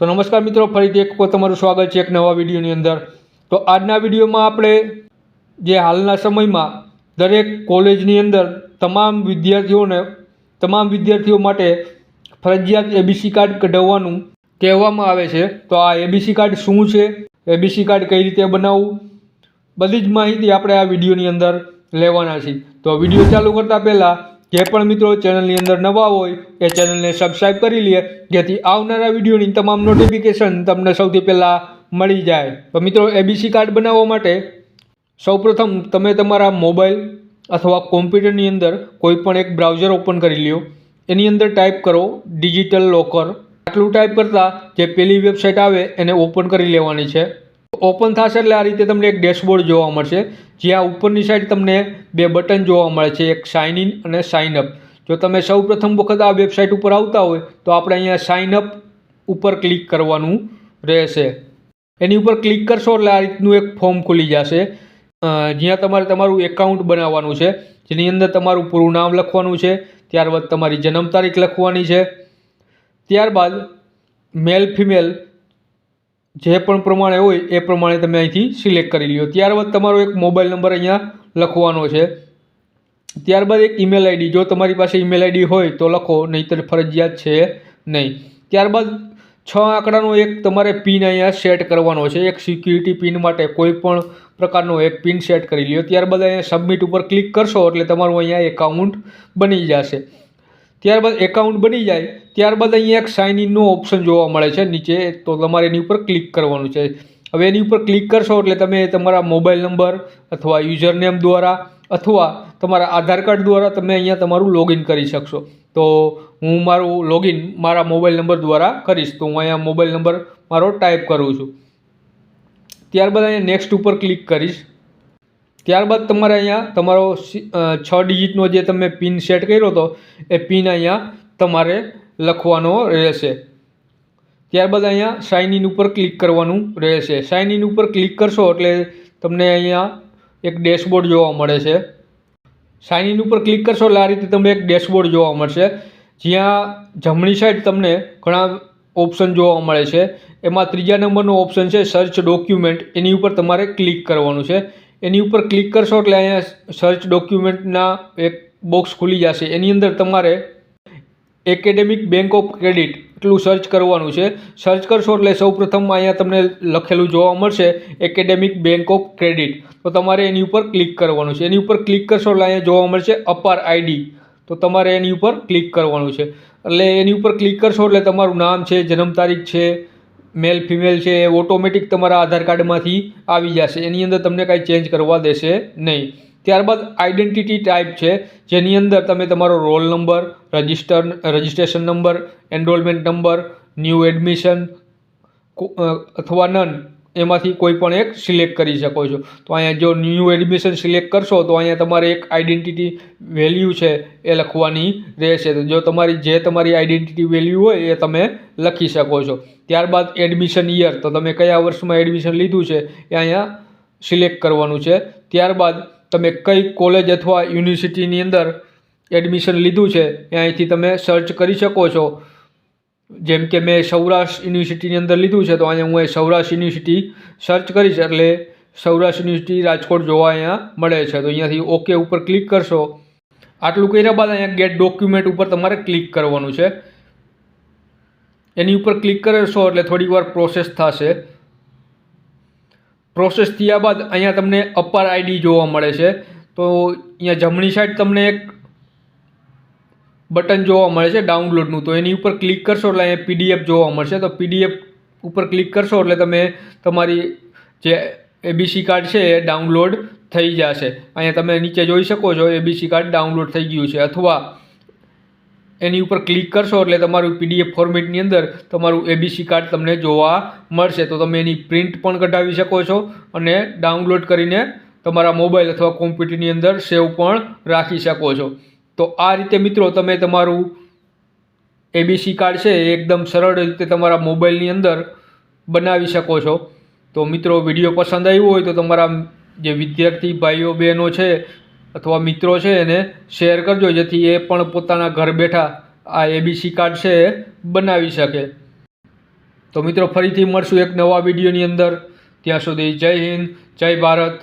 તો નમસ્કાર મિત્રો, ફરીથી એક તમારું સ્વાગત છે એક નવા વિડીયોની અંદર. તો આજના વિડીયોમાં આપણે જે હાલના સમયમાં દરેક કોલેજની અંદર તમામ વિદ્યાર્થીઓને, તમામ વિદ્યાર્થીઓ માટે ફરજિયાત એબીસી કાર્ડ કઢાવવાનું કહેવામાં આવે છે. તો આ એબીસી કાર્ડ શું છે? એબીસી કાર્ડ કઈ રીતે બનાવવું? બધી જ માહિતી આપણે આ વિડીયોની અંદર લેવાના છીએ. તો વીડિયો ચાલુ કરતાં પહેલાં જે પણ મિત્રો ચેનલની અંદર નવા હોય એ ચેનલને સબસ્ક્રાઈબ કરી લે, જેથી આવનારા વિડીયોની તમામ નોટિફિકેશન તમને સૌથી પહેલાં મળી જાય. તો મિત્રો એબીસી કાર્ડ બનાવવા માટે સૌપ્રથમ તમે તમારા મોબાઈલ અથવા કોમ્પ્યુટરની અંદર કોઈ પણ એક બ્રાઉઝર ઓપન કરી લ્યો. એની અંદર ટાઈપ કરો ડિજિટલ લોકર આટલું ટાઈપ કરતાં જે પેલી વેબસાઇટ આવે એને ઓપન કરી લેવાની છે. ઓપન થશે એટલે આ રીતે તમને એક ડેશબોર્ડ જોવા મળશે. જ્યાં ઉપરની સાઈડ તમને બે બટન જોવા મળે છે, એક સાઇન ઇન અને સાઇન અપ જો તમે સૌ પ્રથમ વખત આ વેબસાઇટ ઉપર આવતા હોય, તો આપણે અહીંયા સાઇન અપ ઉપર ક્લિક કરવાનું રહેશે. એની ઉપર ક્લિક કરશો એટલે આ રીતનું એક ફોર્મ ખુલી જશે. જ્યાં તમારે તમારું એકાઉન્ટ બનાવવાનું છે, જેની અંદર તમારું પૂરું નામ લખવાનું છે, ત્યારબાદ તમારી જન્મ તારીખ લખવાની છે. ત્યારબાદ મેલ ફિમેલ જે પણ પ્રમાણે હોય એ પ્રમાણે તમે અહીંથી સિલેક્ટ કરી લ્યો. ત્યારબાદ તમારો એક મોબાઈલ નંબર અહીંયા લખવાનો છે. ત્યારબાદ એક ઈમેલ આઈડી જો તમારી પાસે ઈમેલ આઈડી હોય તો લખો, નહીંતર ફરજિયાત છે નહીં. ત્યારબાદ છ આંકડાનો એક તમારે પિન અહીંયા સેટ કરવાનો છે. એક સિક્યુરિટી પિન માટે કોઈ પણ પ્રકારનો એક પિન સેટ કરી લ્યો. ત્યારબાદ અહીંયા સબમિટ ઉપર ક્લિક કરશો એટલે તમારું અહીંયા એકાઉન્ટ બની જશે. ત્યારબાદ એકાઉન્ટ બની જાય, ત્યારબાદ અહીંયા એક સાઇન ઇનનો ઓપ્શન જોવા મળે છે નીચે, તો તમારે એની ઉપર ક્લિક કરવાનું છે. હવે એની ઉપર ક્લિક કરશો એટલે તમે તમારા મોબાઈલ નંબર અથવા યુઝર નેમ દ્વારા અથવા તમારા આધાર કાર્ડ દ્વારા તમે અહીંયા તમારું લોગિન કરી શકશો. તો હું મારું લોગિન મારા મોબાઈલ નંબર દ્વારા કરીશ, તો હું અહીંયા મોબાઈલ નંબર મારો ટાઈપ કરું છું. ત્યારબાદ અહીંયા નેક્સ્ટ ઉપર ક્લિક કરીશ. ત્યારબાદ તમારે અહીંયા તમારો છ ડિજિટનો જે તમે પિન સેટ કર્યો હતો, એ પિન અહીંયા તમારે લખવાનો રહેશે. ત્યારબાદ અહીંયા સાઇન ઇન ઉપર ક્લિક કરવાનું રહેશે. સાઇન ઇન ઉપર ક્લિક કરશો એટલે તમને અહીંયા એક ડેશબોર્ડ જોવા મળે છે. સાઇન ઇન ઉપર ક્લિક કરશો એટલે આ રીતે તમને એક ડેશબોર્ડ જોવા મળશે. જ્યાં જમણી સાઈડ તમને ઘણા ઓપ્શન જોવા મળે છે. એમાં ત્રીજા નંબરનો ઓપ્શન છે સર્ચ ડોક્યુમેન્ટ એની ઉપર તમારે ક્લિક કરવાનું છે. એની ઉપર ક્લિક કરશો એટલે અહીંયા સર્ચ ડોક્યુમેન્ટના એક બોક્સ ખુલી જશે. એની અંદર તમારે એકેડેમિક બેંક ઓફ ક્રેડિટ એટલું સર્ચ કરવાનું છે. સર્ચ કરશો એટલે સૌપ્રથમ અહીંયા તમને લખેલું જોવા મળશે એકેડેમિક બેંક ઓફ ક્રેડિટ તો તમારે એની ઉપર ક્લિક કરવાનું છે. એની ઉપર ક્લિક કરશો એટલે અહીંયા જોવા મળશે અપાર આઈડી તો તમારે એની ઉપર ક્લિક કરવાનું છે. એટલે એની ઉપર ક્લિક કરશો એટલે તમારું નામ છે, જન્મ તારીખ છે મેલ ફિમેલ છે, એ ઓટોમેટિક તમારા આધાર કાર્ડમાંથી આવી જશે. એની અંદર તમને કાંઈ ચેન્જ કરવા દેશે નહીં. ત્યારબાદ આઈડેન્ટિટી ટાઈપ છે, જેની અંદર તમે તમારો roll number register registration number enrolment number new admission અથવા નન એમાંથી કોઈ પણ એક સિલેક્ટ કરી શકો છો. તો અહીંયા જો ન્યૂ એડમિશન સિલેક્ટ કરશો, તો અહીંયા તમારે એક આઈડેન્ટિટી વેલ્યુ છે એ લખવાની રહેશે. તો જો તમારી જે તમારી આઈડેન્ટિટી વેલ્યુ હોય એ તમે લખી શકો છો. ત્યારબાદ એડમિશન યર તો તમે કયા વર્ષમાં એડમિશન લીધું છે એ અહીંયા સિલેક્ટ કરવાનું છે. ત્યારબાદ તમે કઈ કોલેજ અથવા યુનિવર્સિટીની અંદર એડમિશન લીધું છે એ અહીંથી તમે સર્ચ કરી શકો છો. જેમ કે મેં સૌરાષ્ટ્ર યુનિવર્સિટીની અંદર લીધું છે, તો અહીંયા હું એ સૌરાષ્ટ્ર યુનિવર્સિટી સર્ચ કરીશ એટલે સૌરાષ્ટ્ર યુનિવર્સિટી રાજકોટ જોવા અહીંયા મળે છે. તો અહીંયાથી ઓકે ઉપર ક્લિક કરશો. આટલું કર્યા બાદ અહીંયા ગેટ ડોક્યુમેન્ટ ઉપર તમારે ક્લિક કરવાનું છે. એની ઉપર ક્લિક કરશો એટલે થોડીક વાર પ્રોસેસ થશે. પ્રોસેસ થયા બાદ અહીંયા તમને અપર આઈડી જોવા મળે છે. તો અહીંયા જમણી સાઈડ તમને એક બટન જોવા મળે છે ડાઉનલોડનું. તો એની ઉપર ક્લિક કરશો એટલે અહીંયા પીડીએફ જોવા મળશે. તો પીડીએફ ઉપર ક્લિક કરશો એટલે તમે તમારી જે એબીસી કાર્ડ છે એ ડાઉનલોડ થઈ જશે. અહીંયા તમે નીચે જોઈ શકો છો એબીસી કાર્ડ ડાઉનલોડ થઈ ગયું છે. અથવા એની ઉપર ક્લિક કરશો એટલે તમારું પીડીએફ ફોર્મેટની અંદર તમારું એબીસી કાર્ડ તમને જોવા મળશે. તો તમે એની પ્રિન્ટ પણ કઢાવી શકો છો અને ડાઉનલોડ કરીને તમારા મોબાઈલ અથવા કોમ્પ્યુટરની અંદર સેવ પણ રાખી શકો છો. તો આ રીતે મિત્રો તમે તમારું એબીસી કાર્ડ છે એ એકદમ સરળ રીતે તમારા મોબાઈલની અંદર બનાવી શકો છો. તો મિત્રો વીડિયો પસંદ આવ્યો હોય તો તમારા જે વિદ્યાર્થી ભાઈઓ બહેનો છે અથવા મિત્રો છે એને શેર કરજો, જેથી એ પણ પોતાના ઘર બેઠા આ એબીસી કાર્ડ છે એ બનાવી શકે. તો મિત્રો ફરીથી મળશું એક નવા વિડીયોની અંદર. ત્યાં સુધી જય હિન્દ, જય ભારત.